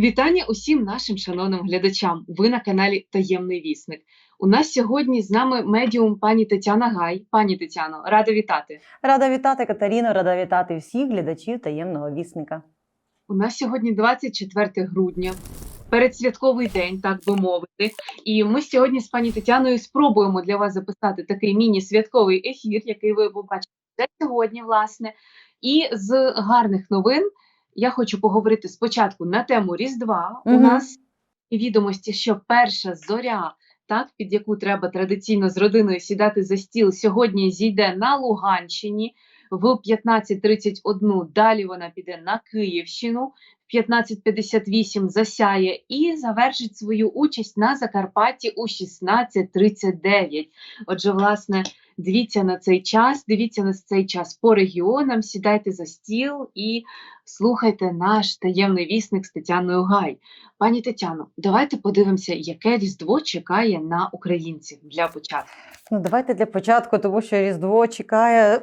Вітання усім нашим шановним глядачам. Ви на каналі Таємний Вісник. У нас сьогодні з нами медіум пані Тетяна Гай. Пані Тетяно, рада вітати. Рада вітати Катеріно, рада вітати всіх глядачів таємного вісника. У нас сьогодні 24 грудня, передсвятковий день, так би мовити. І ми сьогодні з пані Тетяною спробуємо для вас записати такий міні-святковий ефір, який ви побачите сьогодні, власне. І з гарних новин я хочу поговорити спочатку на тему Різдва. У нас відомості, що перша зоря, так, під яку треба традиційно з родиною сідати за стіл, сьогодні зійде на Луганщині в 15.31. Далі вона піде на Київщину. В 15.58 засяє і завершить свою участь на Закарпатті у 16.39. Отже, власне, дивіться на цей час, дивіться на цей час по регіонам, сідайте за стіл і слухайте наш таємний вісник з Тетяною Гай. Пані Тетяно, давайте подивимося, яке різдво чекає на українців для початку. Ну, давайте для початку, тому що Різдво чекає.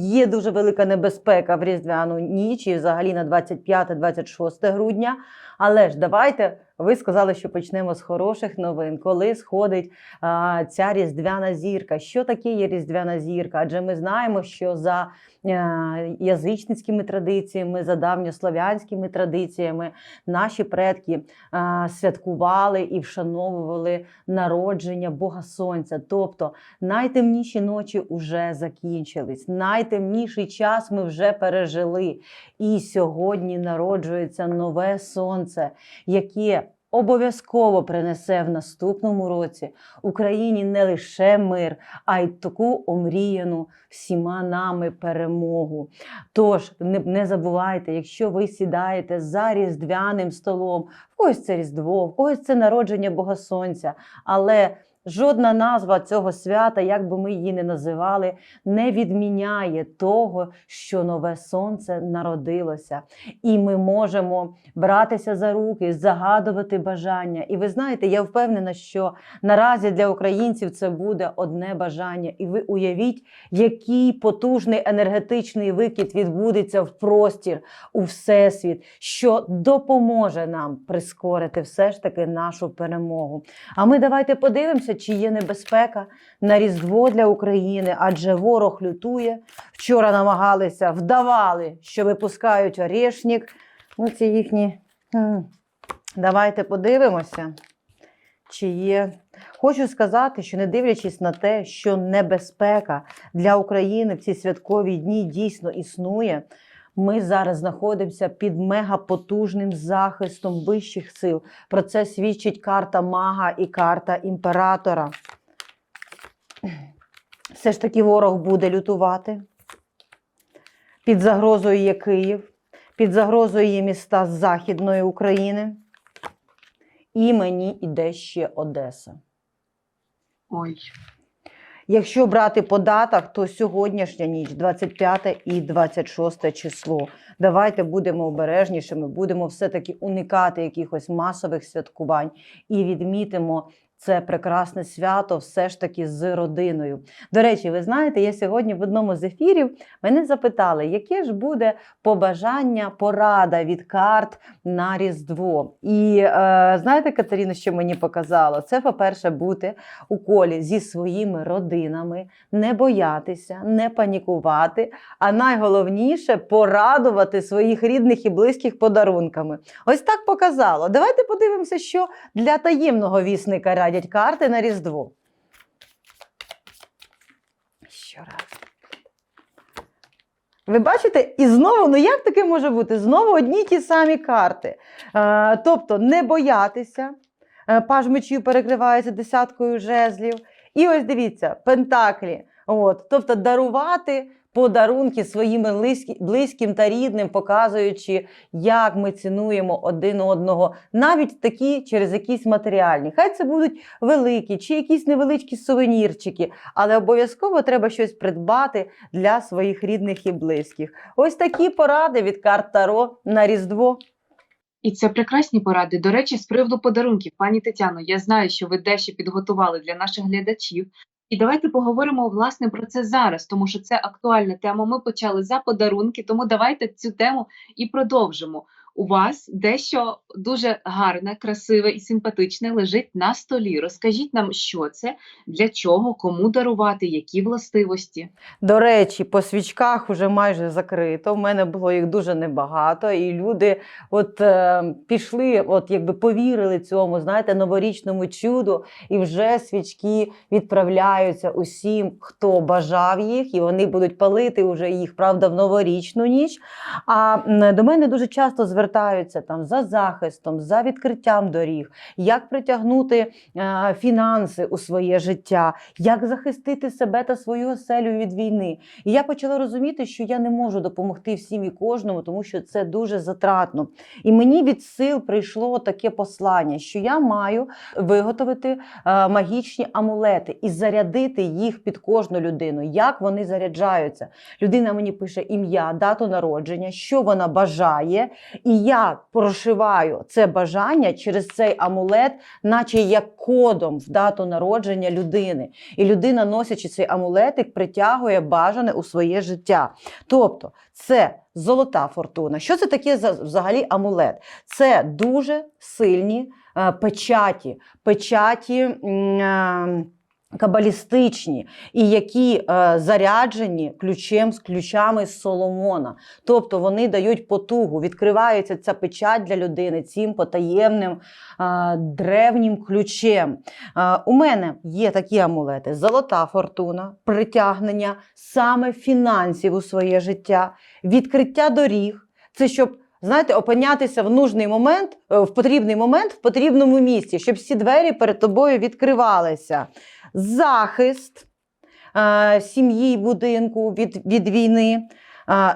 Є дуже велика небезпека в Різдвяну ніч і взагалі на 25-26 грудня. Але ж давайте, ви сказали, що почнемо з хороших новин. Коли сходить а, ця різдвяна зірка? Що таке є різдвяна зірка? Адже ми знаємо, що за е, язичницькими традиціями, за давньослов'янськими традиціями наші предки а, святкували і вшановували народження Бога Сонця. Тобто найтемніші ночі вже закінчились, найтемніший час ми вже пережили. І сьогодні народжується нове сонце, яке обов'язково принесе в наступному році Україні не лише мир, а й таку омріяну всіма нами перемогу. Тож не, забувайте, якщо ви сідаєте за різдвяним столом, в когось це Різдво, в когось це народження Бога Сонця, але Жодна назва цього свята, як би ми її не називали, не відміняє того, що нове сонце народилося. І ми можемо братися за руки, загадувати бажання. І ви знаєте, я впевнена, що наразі для українців це буде одне бажання. І ви уявіть, який потужний енергетичний викид відбудеться в простір, у всесвіт, що допоможе нам прискорити все ж таки нашу перемогу. А ми давайте подивимося, чи є небезпека на Різдво для України, адже ворог лютує. Вчора намагалися, вдавали, що випускають орешник. Ну, ці їхні. Давайте подивимося, чи є. Хочу сказати, що не дивлячись на те, що небезпека для України в ці святкові дні дійсно існує. Ми зараз знаходимося під мегапотужним захистом вищих сил. Про це свідчить карта мага і карта імператора. Все ж таки ворог буде лютувати. Під загрозою є Київ, під загрозою є міста з Західної України. І мені іде ще Одеса. Ой, Якщо брати по датах, то сьогоднішня ніч, 25 і 26 число. Давайте будемо обережнішими, будемо все-таки уникати якихось масових святкувань і відмітимо це прекрасне свято все ж таки з родиною. До речі, ви знаєте, я сьогодні в одному з ефірів мене запитали, яке ж буде побажання, порада від карт на Різдво. І е, знаєте, Катерина, що мені показало? Це, по-перше, бути у колі зі своїми родинами, не боятися, не панікувати, а найголовніше порадувати своїх рідних і близьких подарунками. Ось так показало. Давайте подивимося, що для таємного вісника радять карти на Різдво. Щораз. Ви бачите, і знову, ну як таке може бути? Знову одні ті самі карти. Е, тобто не боятися, Е, паж мечів перекривається десяткою жезлів. І ось дивіться, пентаклі. От, тобто дарувати подарунки своїм близьким та рідним, показуючи, як ми цінуємо один одного, навіть такі через якісь матеріальні. Хай це будуть великі чи якісь невеличкі сувенірчики, але обов'язково треба щось придбати для своїх рідних і близьких. Ось такі поради від карт Таро на Різдво. І це прекрасні поради. До речі, з приводу подарунків, пані Тетяно, я знаю, що ви дещо підготували для наших глядачів. І давайте поговоримо власне про це зараз, тому що це актуальна тема. Ми почали за подарунки, тому давайте цю тему і продовжимо. У вас дещо дуже гарне, красиве і симпатичне лежить на столі. Розкажіть нам, що це, для чого, кому дарувати, які властивості. До речі, по свічках вже майже закрито. У мене було їх дуже небагато, і люди от е, пішли, от якби повірили цьому, знаєте, новорічному чуду, і вже свічки відправляються усім, хто бажав їх, і вони будуть палити вже їх, правда, в новорічну ніч. А до мене дуже часто звертаються там за захистом, за відкриттям доріг, як притягнути е, фінанси у своє життя, як захистити себе та свою оселю від війни. І я почала розуміти, що я не можу допомогти всім і кожному, тому що це дуже затратно. І мені від сил прийшло таке послання, що я маю виготовити е, магічні амулети і зарядити їх під кожну людину. Як вони заряджаються? Людина мені пише ім'я, дату народження, що вона бажає, і я прошиваю це бажання через цей амулет, наче як кодом в дату народження людини. І людина, носячи цей амулетик, притягує бажане у своє життя. Тобто, це золота фортуна. Що це таке за взагалі амулет? Це дуже сильні е, печаті, печаті. Кабалістичні, і які е, заряджені ключем з ключами з Соломона. Тобто вони дають потугу, відкривається ця печать для людини цим потаємним е, древнім ключем. Е, у мене є такі амулети: золота фортуна, притягнення саме фінансів у своє життя, відкриття доріг. Це щоб. Знаєте, опинятися в нужний момент, е, в потрібний момент в потрібному місці, щоб всі двері перед тобою відкривалися. Захист е, сім'ї будинку від, від війни,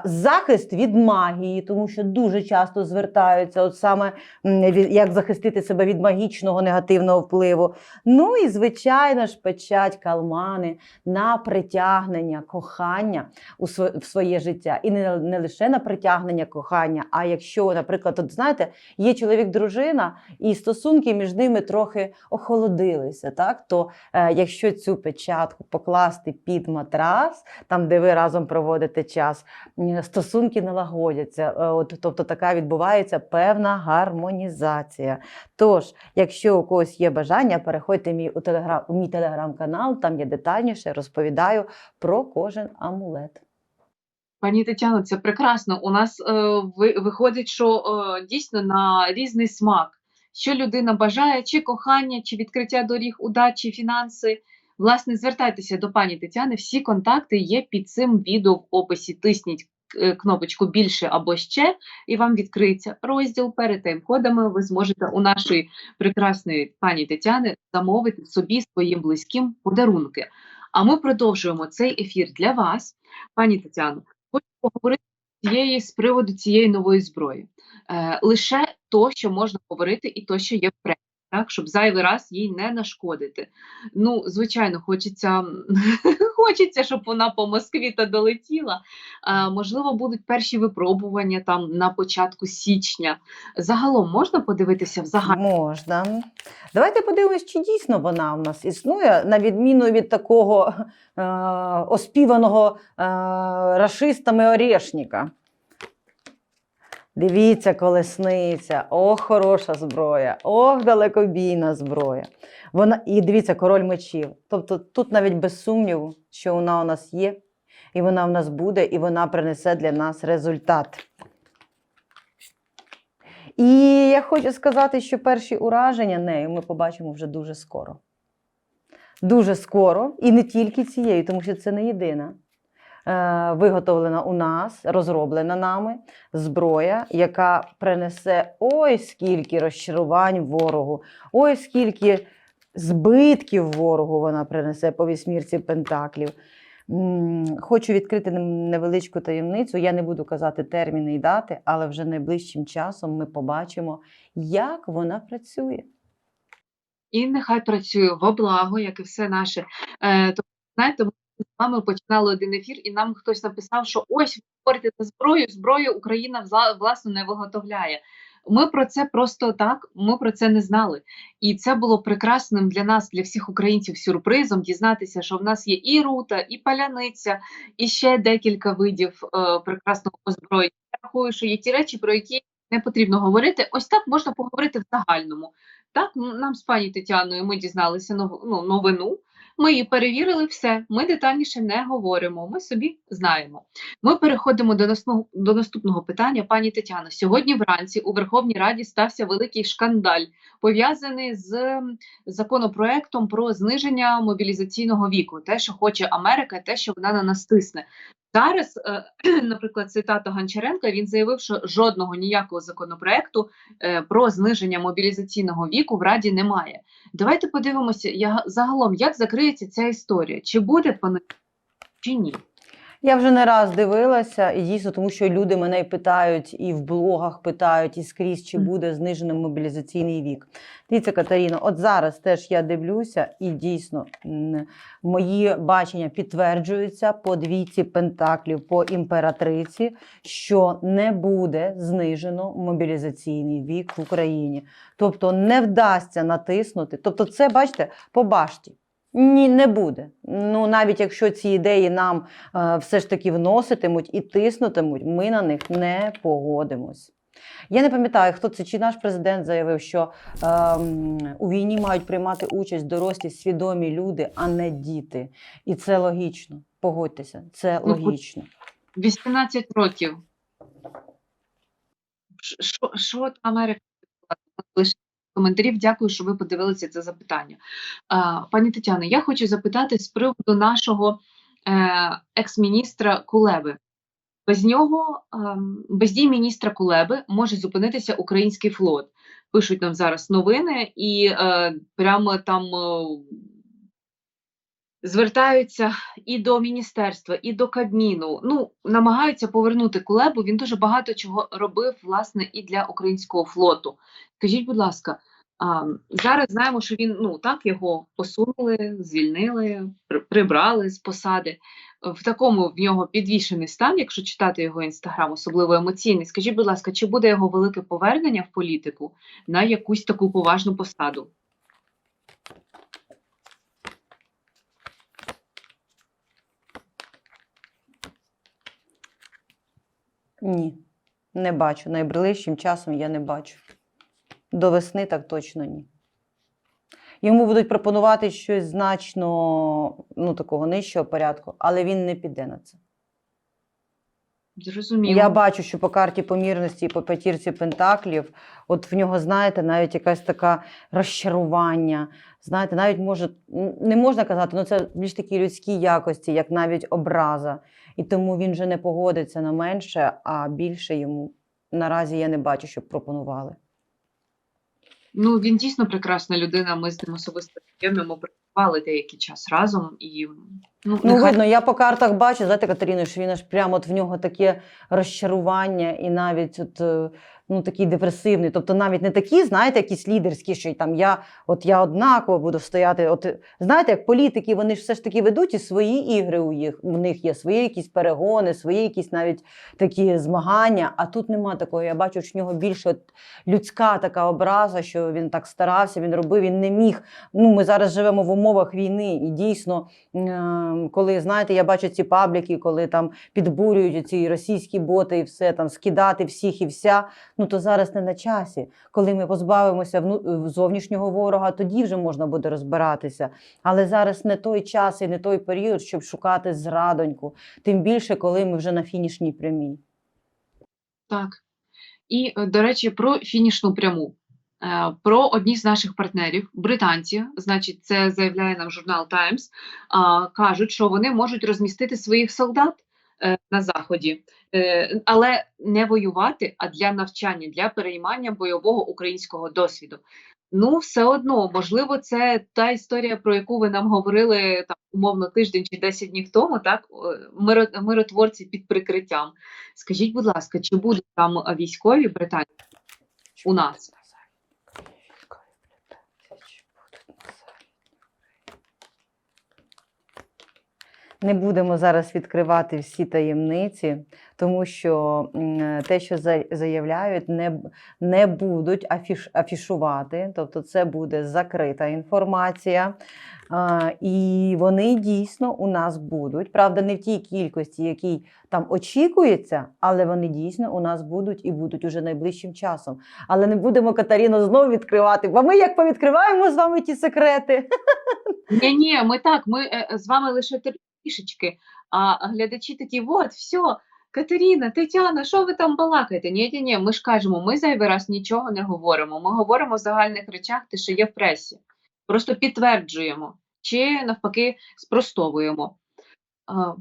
захист від магії, тому що дуже часто звертаються, от саме як захистити себе від магічного негативного впливу. Ну і звичайно ж, печать калмани на притягнення кохання в своє життя. І не, не лише на притягнення кохання, а якщо, наприклад, от знаєте, є чоловік-дружина, і стосунки між ними трохи охолодилися, так то е, якщо цю печатку покласти під матрас, там де ви разом проводите час, стосунки налагодяться. Е, От, тобто така відбувається певна гармонізація. Тож, якщо у когось є бажання, переходьте мій у телеграм у мій телеграм-канал, там я детальніше розповідаю про кожен амулет. Пані Тетяно, це прекрасно. У нас е, ви, виходить, що е, дійсно на різний смак, що людина бажає, чи кохання, чи відкриття доріг, удачі, фінанси. Власне, звертайтеся до пані Тетяни. Всі контакти є під цим відео в описі. Тисніть е, кнопочку більше або ще, і вам відкриється розділ перед тайм-кодами. Ви зможете у нашої прекрасної пані Тетяни замовити собі своїм близьким подарунки. А ми продовжуємо цей ефір для вас, пані Тетяно. Хочу поговорити цієї з приводу цієї нової зброї. Е, лише то, що можна говорити, і то, що є в проекті, так, щоб зайвий раз їй не нашкодити. Ну, звичайно, хочеться, хочеться, щоб вона по Москві та долетіла. Е, можливо, будуть перші випробування там на початку січня. Загалом можна подивитися в загальному? Можна. Давайте подивимось, чи дійсно вона у нас існує, на відміну від такого е, оспіваного е, рашистами орешника. Дивіться, колесниця, ох, хороша зброя, ох, далекобійна зброя. Вона, і дивіться, король мечів. Тобто тут навіть без сумніву, що вона у нас є, і вона в нас буде, і вона принесе для нас результат. І я хочу сказати, що перші ураження нею ми побачимо вже дуже скоро. Дуже скоро, і не тільки цією, тому що це не єдина. Е, Виготовлена у нас, розроблена нами зброя, яка принесе ой скільки розчарувань ворогу, ой скільки збитків ворогу вона принесе по вісьмірці пентаклів. Хочу відкрити невеличку таємницю. Я не буду казати терміни і дати, але вже найближчим часом ми побачимо, як вона працює. і нехай працює во благо, як і все наше. Е, то, знаєте, з вами починали один ефір, і нам хтось написав, що ось ви говорите за зброю, зброю Україна власне не виготовляє. Ми про це просто так, ми про це не знали. І це було прекрасним для нас, для всіх українців, сюрпризом дізнатися, що в нас є і рута, і паляниця, і ще декілька видів е, прекрасного озброєння. Я рахую, що є ті речі, про які не потрібно говорити. Ось так можна поговорити в загальному. Так, нам з пані Тетяною ми дізналися ну, новину. Ми її перевірили все. Ми детальніше не говоримо. Ми собі знаємо. Ми переходимо до наступного, до наступного питання. Пані Тетяно, сьогодні вранці у Верховній Раді стався великий шкандаль, пов'язаний з законопроектом про зниження мобілізаційного віку. Те, що хоче Америка, те, що вона на нас тисне. Зараз, е, наприклад, цитата Гончаренка, він заявив, що жодного ніякого законопроекту е, про зниження мобілізаційного віку в Раді немає. Давайте подивимося я, загалом, як закриється ця історія. Чи буде пане чи ні? Я вже не раз дивилася, і дійсно, тому що люди мене й питають, і в блогах питають, і скрізь, чи буде знижений мобілізаційний вік. Дивіться, Катеріно, от зараз теж я дивлюся, і дійсно мої бачення підтверджуються по двійці пентаклів, по імператриці, що не буде знижено мобілізаційний вік в Україні. Тобто не вдасться натиснути. Тобто, це бачите, по башті. Ні, не буде. Ну навіть якщо ці ідеї нам е, все ж таки вноситимуть і тиснутимуть, ми на них не погодимось. Я не пам'ятаю, хто це чи наш президент заявив, що ем, у війні мають приймати участь дорослі свідомі люди, а не діти. І це логічно. Погодьтеся, це логічно. 18 років. Що, що Америка? Лише коментарів. Дякую, що ви подивилися це запитання. Пані Тетяно, я хочу запитати з приводу нашого е, екс-міністра Кулеби. Без нього, ем, без дій міністра Кулеби може зупинитися український флот. Пишуть нам зараз новини, і е, прямо там е, звертаються і до міністерства, і до Кабміну. Ну, намагаються повернути Кулебу. Він дуже багато чого робив, власне, і для українського флоту. Скажіть, будь ласка, а, зараз знаємо, що він ну так його посунули, звільнили, прибрали з посади. В такому в нього підвішений стан, якщо читати його інстаграм, особливо емоційний. Скажіть, будь ласка, чи буде його велике повернення в політику на якусь таку поважну посаду? Ні, не бачу. Найближчим часом я не бачу. До весни так точно ні. Йому будуть пропонувати щось значно ну, такого нижчого порядку, але він не піде на це. Зрозуміло. Я бачу, що по карті помірності і по п'ятірці пентаклів, от в нього, знаєте, навіть якась така розчарування. Знаєте, навіть може, не можна казати, ну це більш такі людські якості, як навіть образа. І тому він вже не погодиться на менше, а більше йому наразі я не бачу, щоб пропонували. Ну, він дійсно прекрасна людина. Ми з ним особисто знайомі, ми працювали деякий час разом і ну, Ну, видно, я по картах бачу, знаєте, Катерино, що він аж прямо от в нього таке розчарування і навіть от, е, ну, такий депресивний. Тобто навіть не такі, знаєте, якісь лідерські, що й там я, от я однаково буду стояти. От, знаєте, як політики, вони ж все ж таки ведуть і свої ігри у їх. У них є свої якісь перегони, свої якісь навіть такі змагання. А тут нема такого. Я бачу, що в нього більше от людська така образа, що він так старався, він робив, він не міг. Ну, ми зараз живемо в умовах війни, і дійсно Ем, коли знаєте, я бачу ці пабліки, коли там підбурюють ці російські боти і все там скидати всіх і вся. Ну то зараз не на часі. Коли ми позбавимося вну- зовнішнього ворога, тоді вже можна буде розбиратися. Але зараз не той час і не той період, щоб шукати зрадоньку. Тим більше, коли ми вже на фінішній прямій. Так. І, е, до речі, про фінішну пряму. Е, Про одні з наших партнерів, британці, значить, це заявляє нам журнал Times, кажуть, що вони можуть розмістити своїх солдат е, на заході, е, але не воювати, а для навчання, для переймання бойового українського досвіду. Ну, все одно, можливо, це та історія, про яку ви нам говорили там умовно тиждень чи 10 днів тому, так миро- миротворці під прикриттям. Скажіть, будь ласка, чи будуть там військові британці у нас? Не будемо зараз відкривати всі таємниці, тому що те, що за- заявляють, не, не будуть афіш, афішувати, тобто це буде закрита інформація. А, і вони дійсно у нас будуть. Правда, не в тій кількості, якій там очікується, але вони дійсно у нас будуть і будуть уже найближчим часом. Але не будемо Катаріно знову відкривати, бо ми як повідкриваємо з вами ті секрети. Ні, ні, ми так, ми е, з вами лише трішечки, а глядачі такі, от, все, Катерина, Тетяна, що ви там балакаєте? Ні, ні, ні, ми ж кажемо, ми зайвий раз нічого не говоримо. Ми говоримо в загальних речах, те, що є в пресі. Просто підтверджуємо чи навпаки спростовуємо.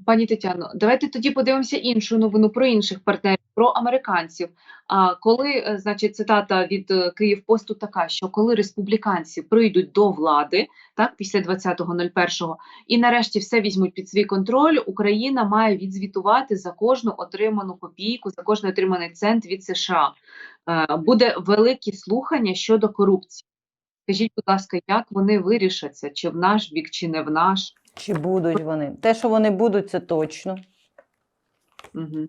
Пані Тетяно, давайте тоді подивимося іншу новину про інших партнерів, про американців. А коли, е, значить, цитата від е, Київпосту така, що коли республіканці прийдуть до влади, так, після 20.01, і нарешті все візьмуть під свій контроль, Україна має відзвітувати за кожну отриману копійку, за кожний отриманий цент від США. Е, Буде великі слухання щодо корупції. Скажіть, будь ласка, як вони вирішаться, чи в наш бік, чи не в наш? Чи будуть вони? Те, що вони будуть, це точно. Угу.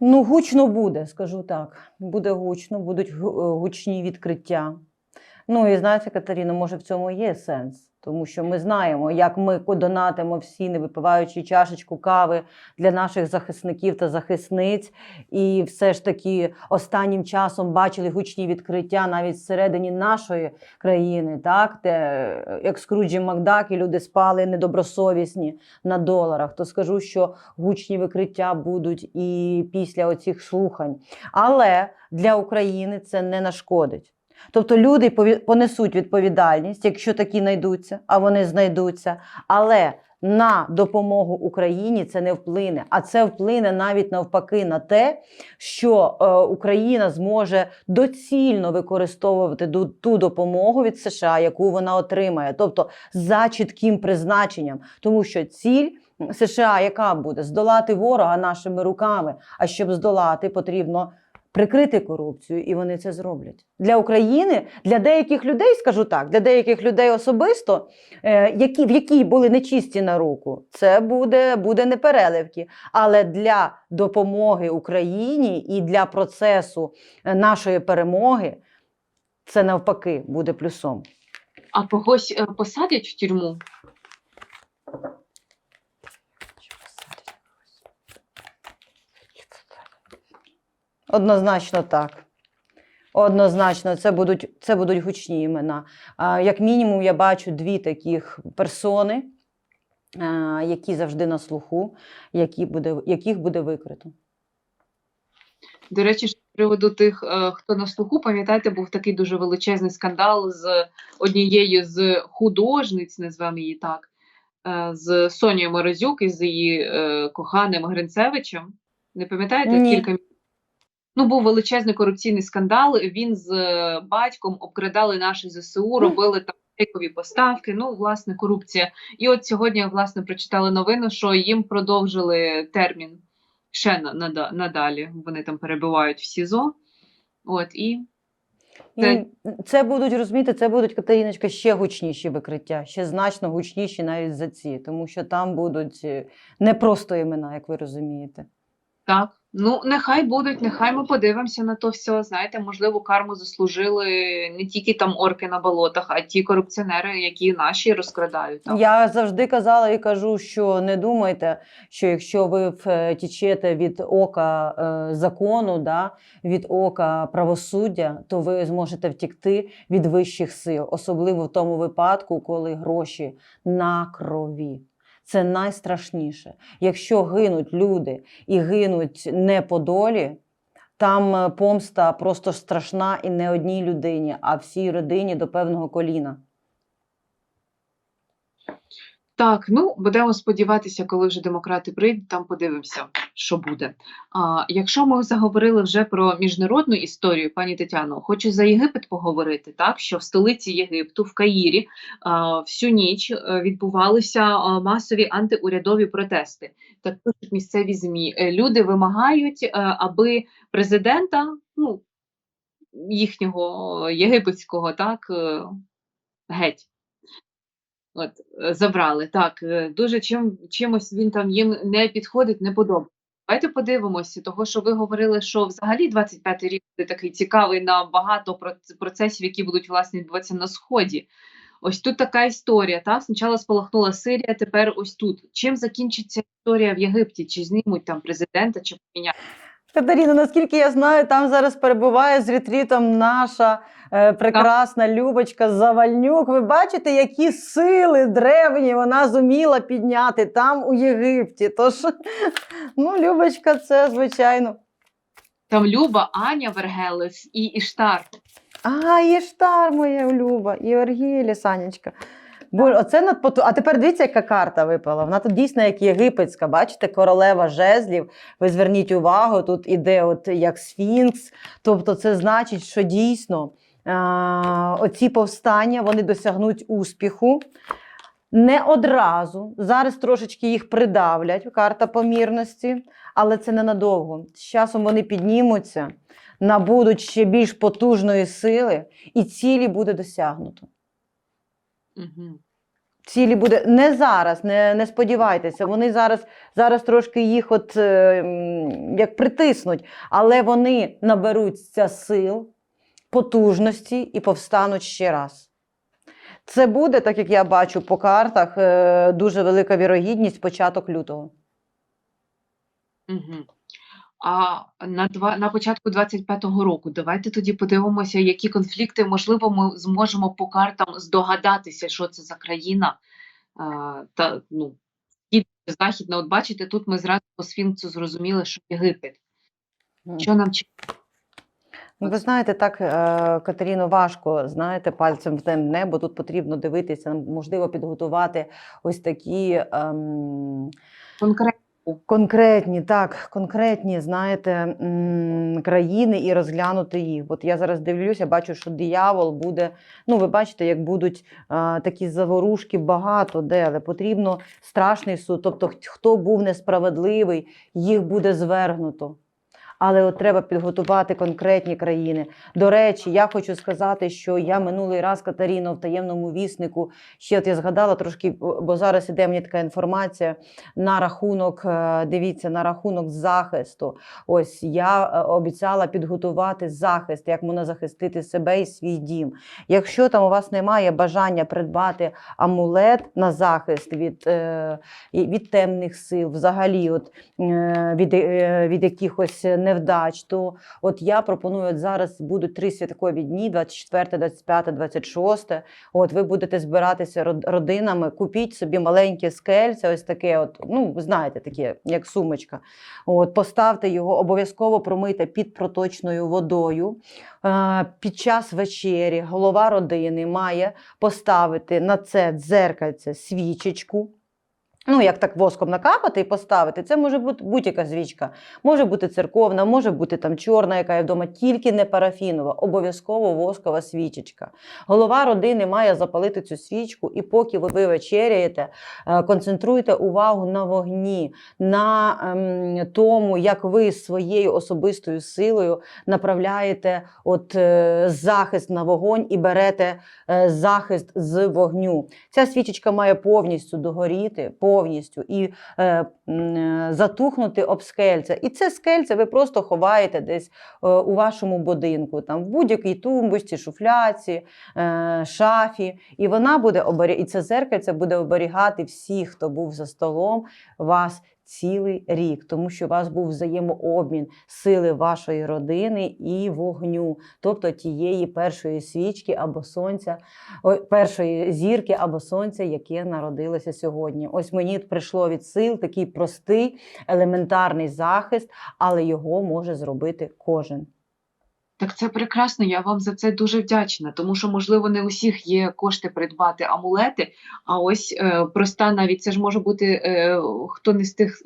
Ну, гучно буде, скажу так. Буде гучно, будуть гучні відкриття. Ну і знаєте, Катерина, може в цьому є сенс, тому що ми знаємо, як ми донатимо всі, не випиваючи чашечку кави для наших захисників та захисниць. І все ж таки останнім часом бачили гучні відкриття навіть всередині нашої країни, так, де як Скруджі Макдак, і люди спали недобросовісні на доларах. То скажу, що гучні викриття будуть і після оцих слухань. Але для України це не нашкодить. Тобто люди понесуть відповідальність, якщо такі знайдуться, а вони знайдуться. Але на допомогу Україні це не вплине, а це вплине навіть навпаки на те, що е, Україна зможе доцільно використовувати ту допомогу від США, яку вона отримає, тобто за чітким призначенням, тому що ціль США, яка буде здолати ворога нашими руками. А щоб здолати, потрібно прикрити корупцію, і вони це зроблять для України, для деяких людей, скажу так, для деяких людей особисто, е, які в які були нечисті на руку, це буде, буде непереливки. Але для допомоги Україні і для процесу е, нашої перемоги це навпаки буде плюсом. А когось е, посадять в тюрму? Однозначно так. Однозначно, це будуть, це будуть гучні імена. Як мінімум, я бачу дві таких персони, які завжди на слуху, які буде, яких буде викрито. До речі, з приводу тих, е, хто на слуху, пам'ятаєте, був такий дуже величезний скандал з однією з художниць, назвемо її так, е, з Сонією Морозюк і з її е, коханим Гринцевичем. Не пам'ятаєте? Ні. Кілька мі- Ну, був величезний корупційний скандал. Він з е, батьком обкрадали наші ЗСУ, робили там фейкові поставки. Ну, власне, корупція. І от сьогодні, власне, прочитали новину, що їм продовжили термін ще на, нада- надалі. Вони там перебувають в СІЗО. От і Це- це будуть розумієте, це будуть Катериночка ще гучніші викриття, ще значно гучніші навіть за ці, тому що там будуть е, не просто імена, як ви розумієте. так. Ну, нехай будуть, нехай ми подивимося на то все. Знаєте, можливо, карму заслужили не тільки там орки на болотах, а ті корупціонери, які наші розкрадають. Я завжди казала і кажу, що не думайте, що якщо ви втічете від ока е, закону, да, від ока правосуддя, то ви зможете втікти від вищих сил, особливо в тому випадку, коли гроші на крові. Це найстрашніше. Якщо гинуть люди і гинуть не по долі, там е, помста просто страшна і не одній людині, а всій родині до певного коліна. Так, ну будемо сподіватися, коли вже демократи прийдуть, там подивимося, що буде. А якщо ми заговорили вже про міжнародну історію, пані Тетяно, хочу за Єгипет поговорити. Так, що в столиці Єгипту, в Каїрі, а, всю ніч е, відбувалися масові антиурядові протести. Так пишуть місцеві змі. Е, Люди вимагають, е, аби президента, ну їхнього єгипетського, так. геть. От, е, забрали. Так, е, дуже чим, чимось він там їм не підходить, не подобається. Давайте подивимося, того, що ви говорили, що взагалі 25-й рік буде такий цікавий на багато проц- процесів, які будуть власне відбуватися на сході. Ось тут така історія. Так, спочатку спалахнула Сирія, тепер ось тут. Чим закінчиться історія в Єгипті? Чи знімуть там президента, чи поміняють? Катерина, наскільки я знаю, там зараз перебуває з ретрітом наша прекрасна Любочка Завальнюк. Ви бачите, які сили древні вона зуміла підняти там у Єгипті. Тож, ну, Любочка, це звичайно. Там Люба, Аня Вергелес і Іштар. А, Іштар моя Люба, і Оргілі, Санечка. Боже, оце надпоту... А тепер дивіться, яка карта випала. Вона тут дійсно як єгипетська, бачите, королева жезлів. Ви зверніть увагу, тут іде от як сфінкс. Тобто, це значить, що дійсно оці повстання вони досягнуть успіху. Не одразу. Зараз трошечки їх придавлять, карта помірності, але це ненадовго. З часом вони піднімуться, набудуть ще більш потужної сили, і цілі буде досягнуто. Угу. Цілі буде не зараз, не, не сподівайтеся. Вони зараз, зараз трошки їх от, е, як притиснуть, але вони наберуться сил, потужності і повстануть ще раз. Це буде, так як я бачу по картах, е, дуже велика вірогідність початок лютого. Угу. А на два на початку 25-го року давайте тоді подивимося, які конфлікти можливо ми зможемо по картам здогадатися, що це за країна. А, та ну західна. От бачите, тут ми зразу по сфінксу зрозуміли, що Єгипет. Що нам чекати? Ну, ви знаєте, так, е, Катеріно, важко знаєте, пальцем в те небо. Тут потрібно дивитися, можливо, підготувати ось такі. Ем... конкретно? Конкретні, так, конкретні, знаєте, країни і розглянути їх. От я зараз дивлюся, бачу, що диявол буде. Ну, ви бачите, як будуть а, такі заворушки багато де, але потрібно страшний суд. Тобто, хто був несправедливий, їх буде звергнуто. Але от треба підготувати конкретні країни. До речі, я хочу сказати, що я минулий раз Катеріно в таємному віснику ще от я згадала трошки, бо зараз іде мені така інформація на рахунок. е, Дивіться, на рахунок захисту. Ось я е, обіцяла підготувати захист, як можна захистити себе і свій дім. Якщо там у вас немає бажання придбати амулет на захист від, е, від темних сил, взагалі, от від, від якихось невдач, то от я пропоную от зараз будуть три святкові дні: 24, 25, 26. От ви будете збиратися родинами, купіть собі маленьке скельце, ось таке, от, ну, знаєте, таке, як сумочка. От, поставте його, обов'язково промийте під проточною водою. Під час вечері голова родини має поставити на це дзеркальце свічечку. Ну, як так воском накапати і поставити, це може бути будь-яка свічка. Може бути церковна, може бути там чорна, яка є вдома, тільки не парафінова, обов'язково воскова свічечка. Голова родини має запалити цю свічку, і поки ви вечеряєте, е, концентруйте увагу на вогні, на ем, тому, як ви своєю особистою силою направляєте от, е, захист на вогонь і берете е, захист з вогню. Ця свічечка має повністю догоріти, повністю і е, е, затухнути об скельце. І це скельце ви просто ховаєте десь е, у вашому будинку, там в будь-якій тумбочці, шуфляці, е, шафі. І вона буде обері... і це зеркальце буде оберігати всіх, хто був за столом, вас. Цілий рік, тому що у вас був взаємообмін сили вашої родини і вогню, тобто тієї першої свічки або сонця, першої зірки або сонця, яке народилося сьогодні. Ось мені прийшло від сил такий простий, елементарний захист, але його може зробити кожен. Так це прекрасно, я вам за це дуже вдячна, тому що, можливо, не у всіх є кошти придбати амулети, а ось е, проста навіть це ж може бути е, хто не з тих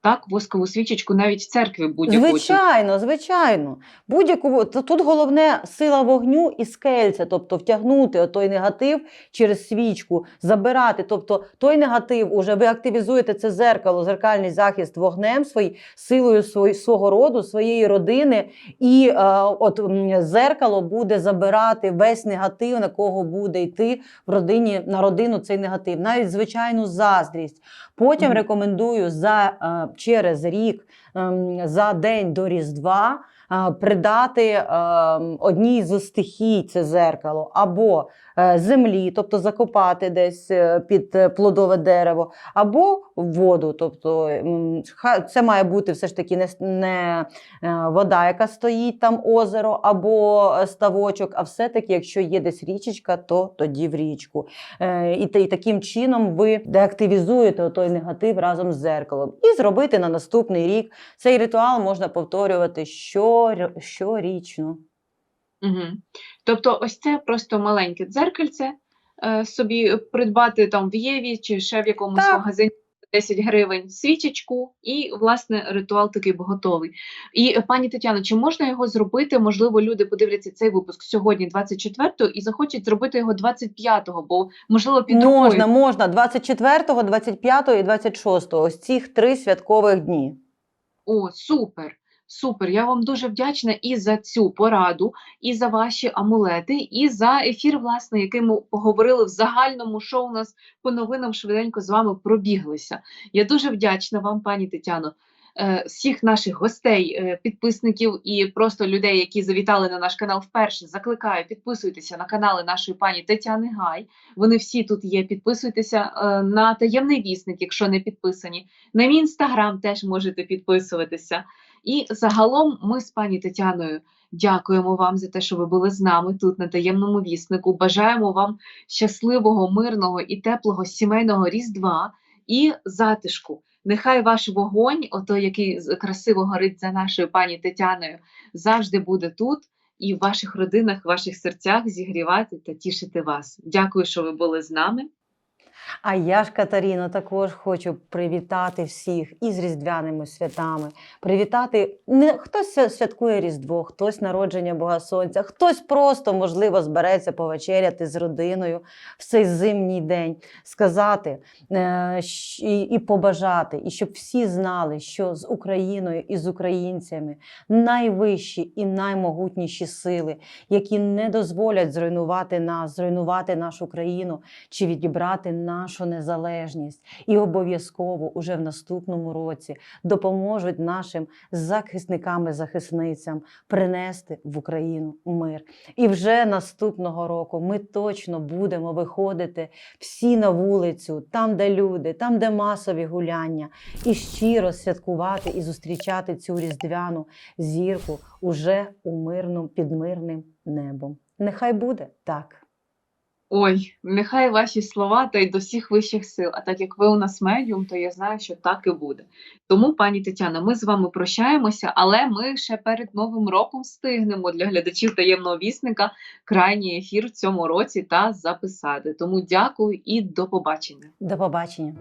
так, воскову свічечку навіть в церкві будь-яку. Звичайно, звичайно. Будь-яку тут головне сила вогню і скельця, тобто втягнути той негатив через свічку, забирати. Тобто той негатив уже ви активізуєте це зеркало, зеркальний захист вогнем свій, силою свого роду, своєї родини, і е, от зеркало буде забирати весь негатив, на кого буде йти в родині на родину цей негатив, навіть звичайну заздрість. Потім рекомендую за е, через рік ем, за день до Різдва е, придати ем, одній з стихій це зеркало. Або землі, тобто закопати десь е, під е, плодове дерево, або воду. Тобто це має бути все ж таки не, е, вода, яка стоїть там озеро або е, ставочок, а все-таки, якщо є десь річечка, то тоді в річку. Е, І, таким чином ви деактивізуєте той негатив разом з зеркалом. І зробити на наступний рік цей ритуал можна повторювати щор- щорічно. Угу. Тобто, ось це просто маленьке дзеркальце е, собі придбати там в Єві чи ще в якомусь Так. магазині 10 гривень свічечку, і власне ритуал такий готовий. І е, пані Тетяно, чи можна його зробити? Можливо, люди подивляться цей випуск сьогодні, 24-го, і захочуть зробити його 25-го, бо можливо під Можна, рукою. можна 24, 25 і 26. Ось цих три святкових дні. О, супер! Супер! Я вам дуже вдячна і за цю пораду, і за ваші амулети, і за ефір, власне, який ми поговорили в загальному, що у нас по новинам швиденько з вами пробіглися. Я дуже вдячна вам, пані Тетяно. Е, Всіх наших гостей, е, підписників і просто людей, які завітали на наш канал вперше, закликаю підписуйтеся на канали нашої пані Тетяни Гай. Вони всі тут є. Підписуйтеся е, на таємний вісник, якщо не підписані. На мій інстаграм теж можете підписуватися. І загалом ми з пані Тетяною дякуємо вам за те, що ви були з нами тут на таємному віснику. Бажаємо вам щасливого, мирного і теплого сімейного різдва і затишку. Нехай ваш вогонь, отой, який красиво горить за нашою пані Тетяною, завжди буде тут і в ваших родинах, в ваших серцях зігрівати та тішити вас. Дякую, що ви були з нами. А я ж, Катаріно, також хочу привітати всіх із різдвяними святами. Привітати не хтось святкує Різдво, хтось народження Бога Сонця, хтось просто, можливо, збереться повечеряти з родиною в цей зимній день, сказати е, і, побажати, і щоб всі знали, що з Україною і з українцями найвищі і наймогутніші сили, які не дозволять зруйнувати нас, зруйнувати нашу країну чи відібрати нашу незалежність. І обов'язково уже в наступному році допоможуть нашим захисникам і захисницям принести в Україну мир. І вже наступного року ми точно будемо виходити всі на вулицю, там, де люди, там, де масові гуляння, і щиро святкувати і зустрічати цю різдвяну зірку уже у мирному під мирним небом. Нехай буде так. Ой, нехай ваші слова та й до всіх вищих сил. А так як ви у нас медіум, то я знаю, що так і буде. Тому, пані Тетяно, ми з вами прощаємося, але ми ще перед Новим роком встигнемо для глядачів таємного вісника крайній ефір в цьому році та записати. Тому дякую і до побачення. До побачення.